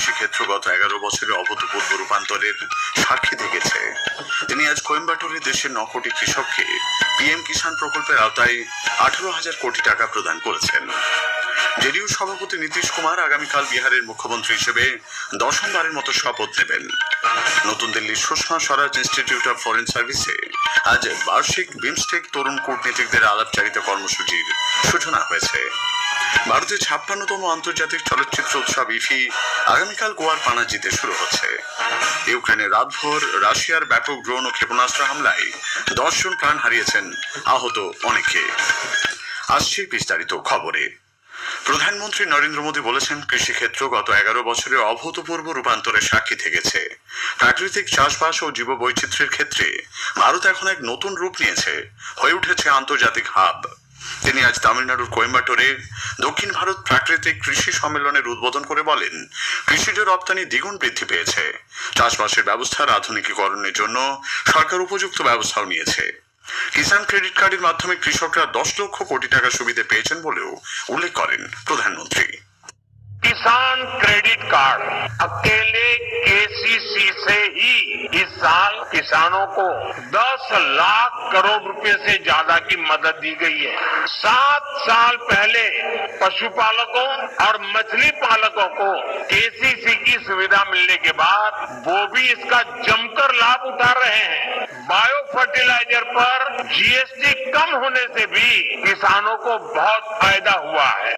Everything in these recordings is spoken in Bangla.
কৃষিক্ষেত্র গত এগারো বছরে অভূতপূর্ব রূপান্তরের সাক্ষী থেকেছে তিনি আজ কোয়েম্বাটুরে দেশের ন কোটি কৃষককে পিএম কিষাণ প্রকল্পের আওতায় আঠারো হাজার কোটি টাকা প্রদান করেছেন। জেডিইউ সভাপতি নীতিশ কুমার আগামীকাল বিহারের মুখ্যমন্ত্রী হিসেবে দশমবারের মতো শপথ নেবেন। নতুন দিল্লির Sushma Swaraj institute of foreign সার্ভিসে আজ বার্ষিক বিমস্টেক তরুণ কূটনীতিকদের আলাপচারিত কর্মসূচির সূচনা হয়েছে। ভারতের ছাপ্পান্নতম আন্তর্জাতিক চলচ্চিত্র উৎসব ইফি আগামীকাল গোয়ার পানাজিতে শুরু হচ্ছে। ইউক্রেনে রাতভর রাশিয়ার ব্যাপক ড্রোন ও ক্ষেপণাস্ত্র হামলায় দশজন প্রাণ হারিয়েছেন আহত অনেকে। আসছে বিস্তারিত খবরে। প্রধানমন্ত্রী নরেন্দ্র মোদী বলেছেন, কৃষিক্ষেত্র গত এগারো বছরে অভূতপূর্ব রূপান্তরের সাক্ষী থেকেছে। প্রাকৃতিক চাষবাস ও জীববৈচিত্র্যের ক্ষেত্রে ভারত এখন এক নতুন রূপ নিয়েছে, হয়ে উঠেছে আন্তর্জাতিক হাব। তিনি আজ তামিলনাড়ুর কোয়েম্বাটোরে দক্ষিণ ভারত প্রাকৃতিক কৃষি সম্মেলনের উদ্বোধন করে বলেন কৃষিজ রপ্তানি দ্বিগুণ বৃদ্ধি পেয়েছে। চাষবাসের ব্যবস্থার আধুনিকীকরণের জন্য সরকার উপযুক্ত ব্যবস্থাও নিয়েছে। কিষাণ ক্রেডিট কার্ডের মাধ্যমে কৃষকরা দশ লক্ষ কোটি টাকা সুবিধে পেয়েছেন বলেও উল্লেখ করেন প্রধানমন্ত্রী किसान क्रेडिट कार्ड अकेले केसीसी से ही इस साल किसानों को 10 लाख करोड़ रुपए से ज्यादा की मदद दी गई है सात साल पहले पशुपालकों और मछली पालकों को केसीसी की सुविधा मिलने के बाद वो भी इसका जमकर लाभ उठा रहे हैं बायो फर्टिलाइजर पर जीएसटी कम होने से भी किसानों को बहुत फायदा हुआ है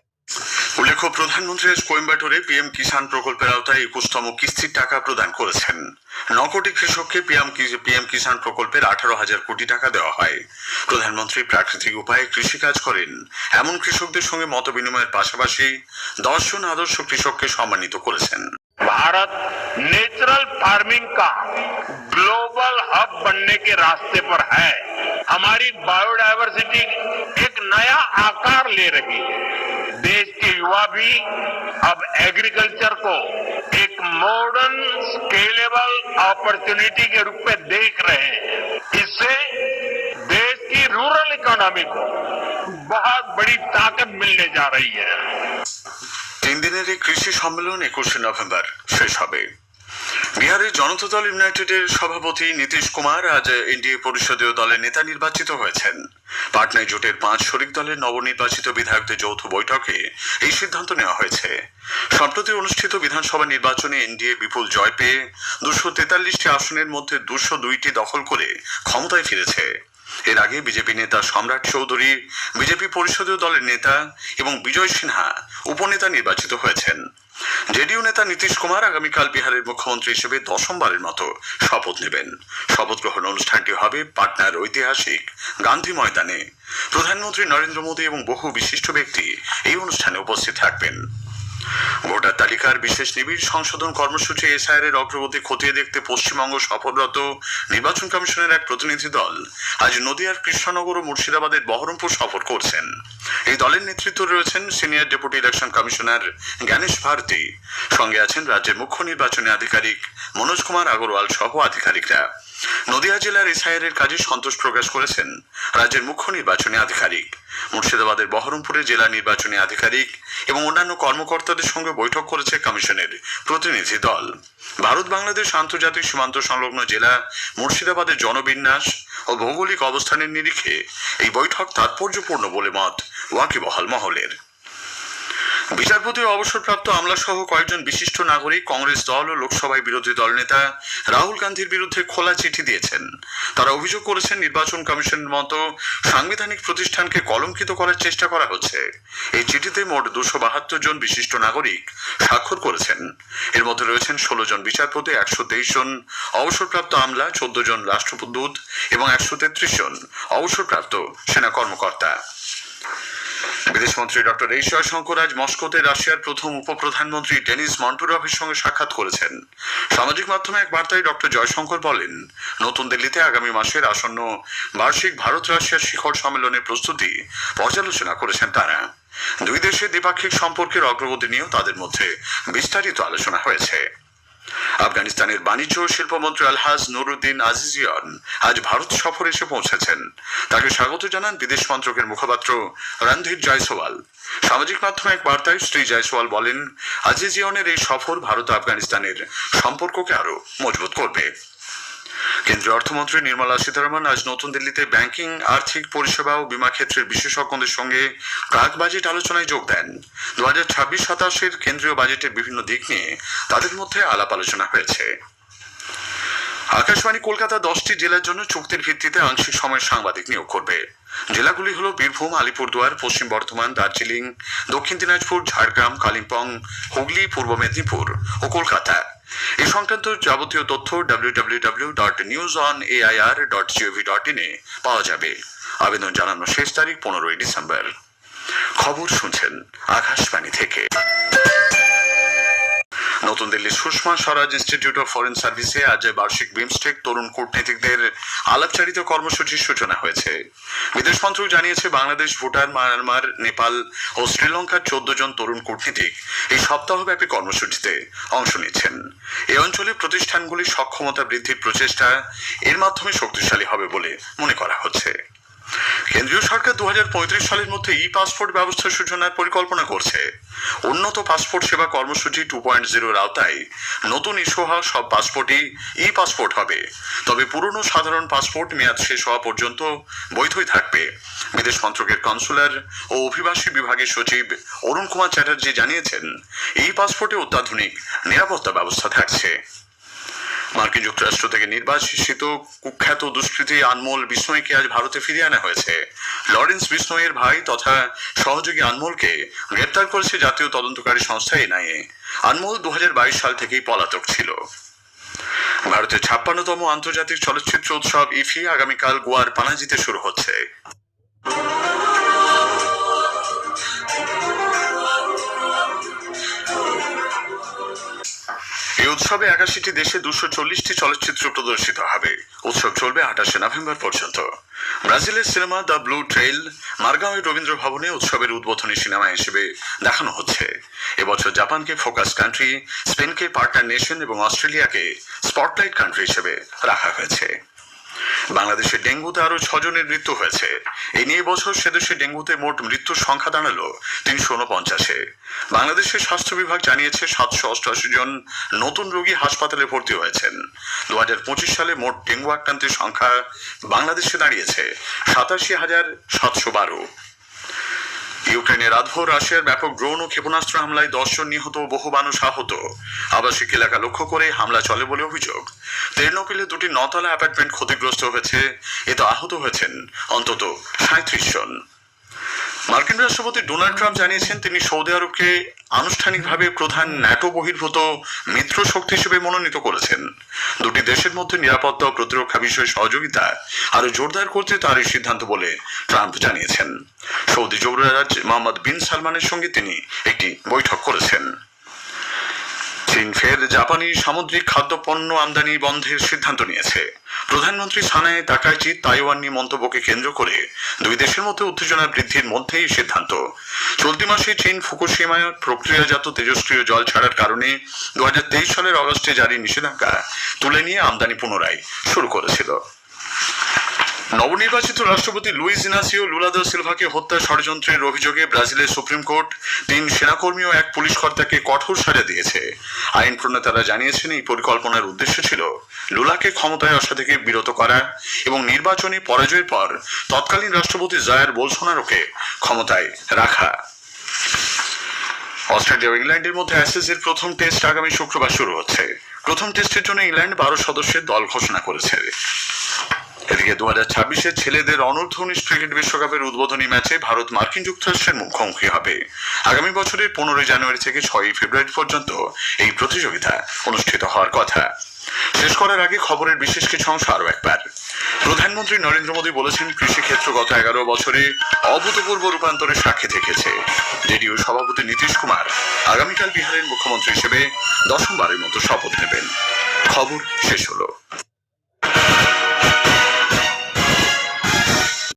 উল্লেখ্য প্রধানমন্ত্রী আজ কোয়েম্বাটোরে পিএম কিষাণ প্রকল্পের আওতায় একুশতম কিস্তির টাকা প্রদান করেছেন ন কোটি কৃষককে পিএম পিএম কিষাণ প্রকল্পের আঠারো হাজার কোটি টাকা দেওয়া হয় প্রধানমন্ত্রী প্রাকৃতিক উপায়ে কৃষিকাজ করেন এমন কৃষকদের সঙ্গে মত বিনিময়ের পাশাপাশি দশজন আদর্শ কৃষককে সম্মানিত করেছেন भारत नेचुरल फ़ार्मिंग का ग्लोबल हब बनने के रास्ते पर है। हमारी बायोडायवर्सिटी एक नया आकार ले रही है। देश के युवा भी अब एग्रीकल्चर को एक मॉडर्न स्केलेबल अपॉर्चुनिटी के रूप में देख रहे हैं। इससे देश की रूरल इकोनॉमी को बहुत बड़ी ताकत मिलने जा रही है। তিন দিনের এই কৃষি সম্মেলন একুশে নভেম্বর শেষ হবে। বিহারের জনতা দল ইউনাইটেডের সভাপতি নীতিশ কুমার আজ এনডিএ পরিষদীয় দলের নেতা নির্বাচিত হয়েছেন। পাটনায় জোটের পাঁচ শরিক দলের নবনির্বাচিত বিধায়কদের যৌথ বৈঠকে এই সিদ্ধান্ত নেওয়া হয়েছে। সম্প্রতি অনুষ্ঠিত বিধানসভা নির্বাচনে এনডিএ বিপুল জয় পেয়ে দুশো তেতাল্লিশটি আসনের মধ্যে দুশো দুইটি দখল করে ক্ষমতায় ফিরেছে। এর আগে বিজেপি নেতা সম্রাট চৌধুরী, বিজেপি পরিষদীয় দলের নেতা এবং বিজয় সিনহা উপনেতা নির্বাচিত হয়েছেন। জেডিইউ নেতা নীতিশ কুমার আগামীকাল বিহারের মুখ্যমন্ত্রী হিসেবে দশমবারের মতো শপথ নেবেন। শপথ গ্রহণ অনুষ্ঠানটি হবে পাটনার ঐতিহাসিক গান্ধী ময়দানে। প্রধানমন্ত্রী নরেন্দ্র মোদী এবং বহু বিশিষ্ট ব্যক্তি এই অনুষ্ঠানে উপস্থিত থাকবেন। ভোটার তালিকার বিশেষ নিবিড় সংশোধন কর্মসূচি এসআইআর এর অগ্রগতি খতিয়ে দেখতে পশ্চিমবঙ্গ সফররত নির্বাচন কমিশনের এক প্রতিনিধি দল আজ নদিয়ার কৃষ্ণনগর ও মুর্শিদাবাদের বহরমপুর সফর করছেন। এই দলের নেতৃত্বে রয়েছেন senior deputy election commissioner Gyanesh Bharti. সঙ্গে আছেন রাজ্যের মুখ্য নির্বাচনী আধিকারিক মনোজ কুমার আগরওয়াল সহ আধিকারিকরা। নদিয়া জেলার এসআইআর এর কাজে সন্তোষ প্রকাশ করেছেন রাজ্যের মুখ্য নির্বাচনী আধিকারিক। মুর্শিদাবাদের বহরমপুরে জেলা নির্বাচনী আধিকারিক এবং অন্যান্য কর্মকর্তাদের সঙ্গে বৈঠক করেছে কমিশনের প্রতিনিধি দল। ভারত বাংলাদেশ আন্তর্জাতিক সীমান্ত সংলগ্ন জেলা মুর্শিদাবাদের জনবিন্যাস ও ভৌগোলিক অবস্থানের নিরিখে এই বৈঠক তাৎপর্যপূর্ণ বলে মত ওয়াকিবহাল মহলের। বিচারপতি অবসরপ্রাপ্ত আমলা সহ কয়েকজন বিশিষ্ট নাগরিক কংগ্রেস দল ও লোকসভায় বিরোধী দল নেতা রাহুল গান্ধীর বিরুদ্ধে খোলা চিঠি দিয়েছেন। তারা অভিযোগ করেছেন নির্বাচন কমিশনের মতো সাংবিধানিক প্রতিষ্ঠানকে কলঙ্কিত করার চেষ্টা করা হচ্ছে। এই চিঠিতে মোট দুশো বাহাত্তর জন বিশিষ্ট নাগরিক স্বাক্ষর করেছেন। এর মধ্যে রয়েছেন ষোলো জন বিচারপতি, একশো তেইশ জন অবসরপ্রাপ্ত আমলা, চোদ্দ জন রাষ্ট্রদূত এবং একশো তেত্রিশ জন অবসরপ্রাপ্ত সেনা কর্মকর্তা। বিদেশমন্ত্রী ডক্টর এই জয়শঙ্কর আজ মস্কোতে রাশিয়ার প্রথম উপপ্রধানমন্ত্রী ডেনিস মন্টুরভের সঙ্গে সাক্ষাৎ করেছেন। সামাজিক মাধ্যমে এক বার্তায় ডক্টর জয়শঙ্কর বলেন, নতুন দিল্লিতে আগামী মাসের আসন্ন বার্ষিক ভারত রাশিয়ার শিখর সম্মেলনের প্রস্তুতি পর্যালোচনা করেছেন তারা। দুই দেশের দ্বিপাক্ষিক সম্পর্কের অগ্রগতি নিয়েও তাদের মধ্যে বিস্তারিত আলোচনা হয়েছে। আফগানিস্তানের বাণিজ্য ও শিল্পমন্ত্রী আলহাজ নুরুদ্দিন আজিজিয়ন আজ ভারত সফরে এসে পৌঁছেছেন। তাকে স্বাগত জানান বিদেশ মন্ত্রকের মুখপাত্র রণধীর জয়সওয়াল। সামাজিক মাধ্যমে এক বার্তায় শ্রী জয়সওয়াল বলেন, আজিজিয়নের এই সফর ভারত আফগানিস্তানের সম্পর্ককে আরও মজবুত করবে। কেন্দ্রীয় অর্থমন্ত্রী নির্মলা সীতারামন আজ নতুন দিল্লিতে ব্যাংকিং, আর্থিক পরিষেবা ও বিমা ক্ষেত্রের বিশেষজ্ঞদের সঙ্গে প্রাক বাজেট আলোচনায় যোগ দেন। দু হাজার ছাব্বিশ সাতাশের কেন্দ্রীয় বাজেটের বিভিন্ন দিক নিয়ে তাদের মধ্যে আলাপ আলোচনা হয়েছে। আকাশবাণী কলকাতা দশটি জেলার জন্য চুক্তির ভিত্তিতে আংশিক সময় সাংবাদিক নিয়োগ করবে। জেলাগুলি হল বীরভূম, আলিপুরদুয়ার, পশ্চিম বর্ধমান, দার্জিলিং, দক্ষিণ দিনাজপুর, ঝাড়গ্রাম, কালিম্পং, হুগলি, পূর্ব মেদিনীপুর ও কলকাতা। এ সংক্রান্ত যাবতীয় তথ্য WWW dot news on AIR dot GOV dot ইনে পাওয়া যাবে। আবেদন জানানোর শেষ তারিখ পনেরোই ডিসেম্বর। খবর শুনছেন আকাশবাণী থেকে। নতুন দিল্লির Sushma Swaraj institute of foreign সার্ভিসে আজ বার্ষিক বিমস্টেক তরুণ কূটনীতিকদের আলাপচারিত কর্মসূচির সূচনা হয়েছে। বিদেশ মন্ত্রক জানিয়েছে, বাংলাদেশ, ভুটান, মায়ানমার, নেপাল ও শ্রীলঙ্কার চোদ্দ জন তরুণ কূটনীতিক এই সপ্তাহব্যাপী কর্মসূচিতে অংশ নিচ্ছেন। এই অঞ্চলে প্রতিষ্ঠানগুলির সক্ষমতা বৃদ্ধির প্রচেষ্টা এর মাধ্যমে শক্তিশালী হবে বলে মনে করা হচ্ছে। কেন্দ্রীয় সরকার দুহাজার পঁয়ত্রিশ সালের মধ্যে ই পাসপোর্ট ব্যবস্থা সূচনার পরিকল্পনা করছে। উন্নত পাসপোর্ট সেবা কর্মসূচি টু পয়েন্ট জিরোর আওতায়। নতুন ইস্যু হওয়া সব পাসপোর্টই ই পাসপোর্ট হবে। তবে পুরনো সাধারণ পাসপোর্ট মেয়াদ শেষ হওয়া পর্যন্ত বৈধই থাকবে। বিদেশ মন্ত্রকের কনসুলার ও অভিবাসী বিভাগের সচিব অরুণ কুমার চ্যাটার্জি জানিয়েছেন এই পাসপোর্টে অত্যাধুনিক নিরাপত্তা ব্যবস্থা থাকছে। মার্কিন যুক্তরাষ্ট্র থেকে নির্বাসিত কুখ্যাত দুষ্কৃতী আনমোল বিষ্ণয়কে আজ ভারতে ফিরিয়ে আনা হয়েছে। লরেন্স বিষ্ণয়ের ভাই তথা সহযোগী আনমোলকে গ্রেপ্তার করেছে জাতীয় তদন্তকারী সংস্থা এনআইএ। আনমোল দু হাজার বাইশ সাল থেকেই পলাতক ছিল। ভারতের ছাপ্পান্নতম আন্তর্জাতিক চলচ্চিত্র উৎসব ইফি আগামীকাল গোয়ার পানাজিতে শুরু হচ্ছে। উৎসবে একাশিটি দেশে দুশো চল্লিশটি চলচ্চিত্র প্রদর্শিত হবে। উৎসব চলবে আঠাশে নভেম্বর পর্যন্ত। ব্রাজিলের সিনেমা দ্য ব্লু ট্রেইল মার্গাওয়ের রবীন্দ্র ভবনে উৎসবের উদ্বোধনী সিনেমা হিসেবে দেখানো হচ্ছে। এবছর জাপানকে ফোকাস কান্ট্রি, স্পেনকে পার্টনার নেশন এবং অস্ট্রেলিয়াকে স্পটলাইট কান্ট্রি হিসেবে রাখা হয়েছে। বাংলাদেশে ডেঙ্গুতে আরও ছজনের মৃত্যু হয়েছে। এই নিয়ে বছর সেদেশে ডেঙ্গুতে মোট মৃত্যুর সংখ্যা দাঁড়াল তিনশো উনপঞ্চাশে বাংলাদেশের স্বাস্থ্য বিভাগ জানিয়েছে সাতশো অষ্টআশি জন নতুন রোগী হাসপাতালে ভর্তি হয়েছেন। দু হাজার পঁচিশ সালে মোট ডেঙ্গু আক্রান্তের সংখ্যা বাংলাদেশে দাঁড়িয়েছে সাতাশি হাজার সাতশো বারো। ইউক্রেনের আধভোর রাশিয়ার ব্যাপক ড্রোন ও ক্ষেপণাস্ত্র হামলায় দশজন নিহত ও বহু মানুষ আহত। আবাসিক এলাকা লক্ষ্য করে হামলা চলে বলে অভিযোগ। তেরনোপিলে দুটি নতলা অ্যাপার্টমেন্ট ক্ষতিগ্রস্ত হয়েছে। এতে আহত হয়েছেন অন্তত সাঁত্রিশ জন। মার্কিন রাষ্ট্রপতি ডোনাল্ড ট্রাম্প জানিয়েছেন তিনি সৌদি আরবকে আনুষ্ঠানিকভাবে প্রধান ন্যাটো বহির্ভূত মিত্র শক্তি হিসেবে মনোনীত করেছেন। দুটি দেশের মধ্যে নিরাপত্তা ও প্রতিরক্ষা বিষয়ে সহযোগিতা আরও জোরদার করতে তার এই সিদ্ধান্ত বলে ট্রাম্প জানিয়েছেন। সৌদি যুবরাজ মোহাম্মদ বিন সালমানের সঙ্গে তিনি একটি বৈঠক করেছেন। চীন ফের জাপানি সামুদ্রিক খাদ্যপণ্য আমদানি বন্ধের সিদ্ধান্ত নিয়েছে। প্রধানমন্ত্রী সানায় তাকাইচি তাইওয়ান নিয়ে মন্তব্যকে কেন্দ্র করে দুই দেশের মধ্যে উত্তেজনা বৃদ্ধির মধ্যেই সিদ্ধান্ত। চলতি মাসে চীন ফুকুশিমায় প্রক্রিয়াজাত তেজস্ক্রিয় জল ছাড়ার কারণে দু হাজার তেইশ সালের অগস্টে জারি নিষেধাজ্ঞা তুলে নিয়ে আমদানি পুনরায় শুরু করেছিল। নবনির্বাচিত রাষ্ট্রপতি লুইস ইনাসিও লুলা দা সিলভাকে হত্যা ষড়যন্ত্রের অভিযোগে ব্রাজিলের সুপ্রিম কোর্ট তিন সেনাকর্মী ও এক পুলিশ কর্তাকে কঠোর সাজা দিয়েছে। আইন প্রণেতারা জানিয়েছেন এই পরিকল্পনার উদ্দেশ্য ছিল লুলাকে ক্ষমতায় আসা থেকে বিরত করা এবং নির্বাচনী পরাজয়ের পর তৎকালীন রাষ্ট্রপতি জায়ার বোলসোনারোকে ক্ষমতায় রাখা। অস্ট্রেলিয়া ও ইংল্যান্ডের মধ্যে অ্যাসেসের প্রথম টেস্ট আগামী শুক্রবার শুরু হচ্ছে। প্রথম টেস্টের জন্য ইংল্যান্ড বারো সদস্যের দল ঘোষণা করেছে। এদিকে দু হাজার ছাব্বিশে ছেলেদের অনূর্ধ্ব উনিশ ক্রিকেট বিশ্বকাপের উদ্বোধনী ম্যাচে ভারত মার্কিন যুক্তরাষ্ট্রের মুখোমুখি হবে। আগামী বছরের পনেরোই জানুয়ারি থেকে ছয়ই ফেব্রুয়ারি পর্যন্ত এই প্রতিযোগিতা অনুষ্ঠিত হওয়ার কথা। শেষ করার আগে খবরের বিশেষ কিছু অংশ আরও একবার। প্রধানমন্ত্রী নরেন্দ্র মোদী বলেছেন, কৃষিক্ষেত্র গত এগারো বছরে অভূতপূর্ব রূপান্তরের সাক্ষী থেকেছে। জেডিইউ সভাপতি নীতিশ কুমার আগামীকাল বিহারের মুখ্যমন্ত্রী হিসেবে দশমবারের মতো শপথ নেবেন। খবর শেষ হলো।